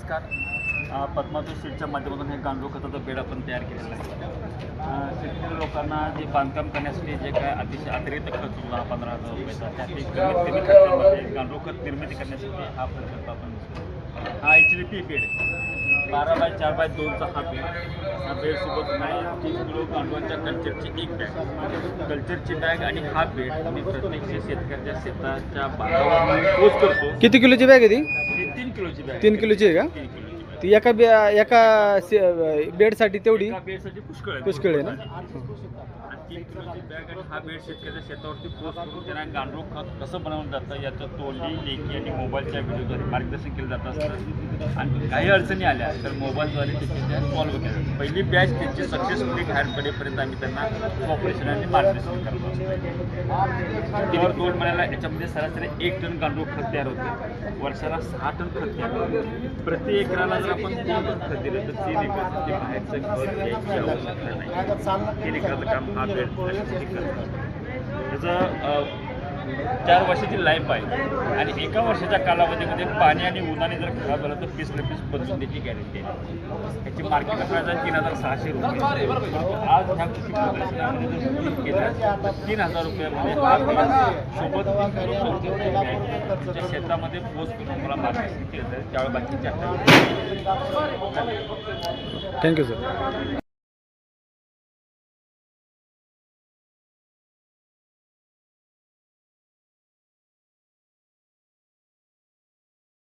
नमस्कार. अ, सीटच्या माध्यमातून हे गांडूळ खताचं बेड आपण तयार केलेलं आहे. शेतकरी लोकांना जे बांधकाम करण्यासाठी जे काय अतिशय अतिरिक्त खर्च दहा पंधरा हजार रुपयाचा त्या कमीत कमी खर्चामध्ये गांडूळ खत निर्मिती करण्यासाठी हा प्रकल्प आपण हा एच डी पी बेड बारा बाय चार बाय दोनचा हा बेड. हा बेडसोबत नाही तीस किलो गांडूळांच्या कल्चरची एक बॅग. कल्चरची बॅग आणि हा बेड मी प्रत्येक शेतकऱ्याच्या शेताच्या बांधावर पोच करतो. किती किलोची बॅग आहे ती? तीन किलोची बॅग तीन किलोची आहे का? ती एका बे एका से- बेडसाठी तेवढी एका बेडसाठी पुष्कळ आहे. पुष्कळ आहे ना? आणि तीन किलोची बॅग आणि हा बेड शेतकऱ्याच्या शेतावरती करून त्यांना गांडूळ खत कसं बनवलं जातं याचं तोंडी लेखी आणि मोबाईलच्या व्हिडिओद्वारे मार्गदर्शन केलं जात असतं आणि काही अडचणी आल्या तर मोबाईलद्वारे त्याचे त्या सॉल्व्ह केल्या जातात. पहिली बॅच त्यांची सक्सेसफुली बाहेर पडेपर्यंत आम्ही त्यांना कॉपरेशन आणि मार्गदर्शन करत तिने दोन महिन्याला याच्यामध्ये सरासरी एक टन गांडूळ खत तयार होते वर्षाला सहा टन खत तयार होते प्रति एकराला जर आपण खत दिलं तर तीन एकर ते बाहेरचं खत घ्यायची आवश्यकता नाही. तीन काम हा त्याचं चार वर्षाची लाईफ आहे. आणि एका वर्षाच्या कालावधीमध्ये पाणी आणि उन्हाने जर खराब झालं तर पीस न पीस बदलून द्यायची गॅरंटी आहे. त्याची मार्केट प्राईज आहे तीन हजार सहाशे रुपये. परंतु आज ह्या कृषी तीन हजार रुपयामध्ये सोबत तीन शेतामध्ये पोच करून मला मार्केट केलं जाईल त्यावेळी बाकी थँक्यू सर